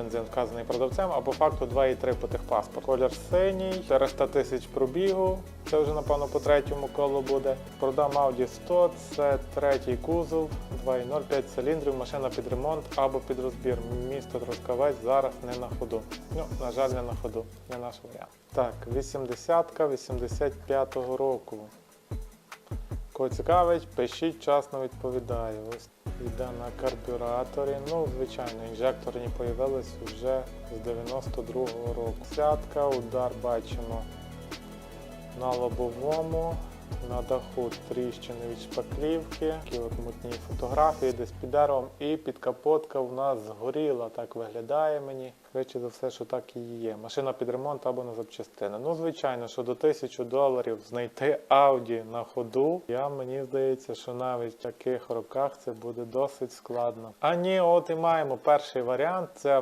бензин вказаний продавцем, а по факту 2,3 по техпаспорту. Колір синій, 400 тисяч пробігу. Це вже напевно по третьому колу буде. Продам Audi 100, це третій кузов, 2,0, 5 циліндрів, машина під ремонт або під розбір. Місто Трускавець зараз не на ходу. Ну, на жаль, не на ходу, не наш варіант. Так, 80-ка 85-го року. Кого цікавить, пишіть, часно відповідаю. Ось йде на карбюраторі. Ну, звичайно, інжекторні появились вже з 92-го року. Сятка, удар бачимо на лобовому, на даху тріщини від шпаклівки, такі от мутні фотографії десь під деревом, і підкапотка у нас згоріла, так виглядає мені. Швидше за все, що так і є. Машина під ремонт або на запчастини. Ну, звичайно, що до 1000 доларів знайти Audi на ходу, я мені здається, що навіть в таких роках це буде досить складно. А ні, от і маємо перший варіант. Це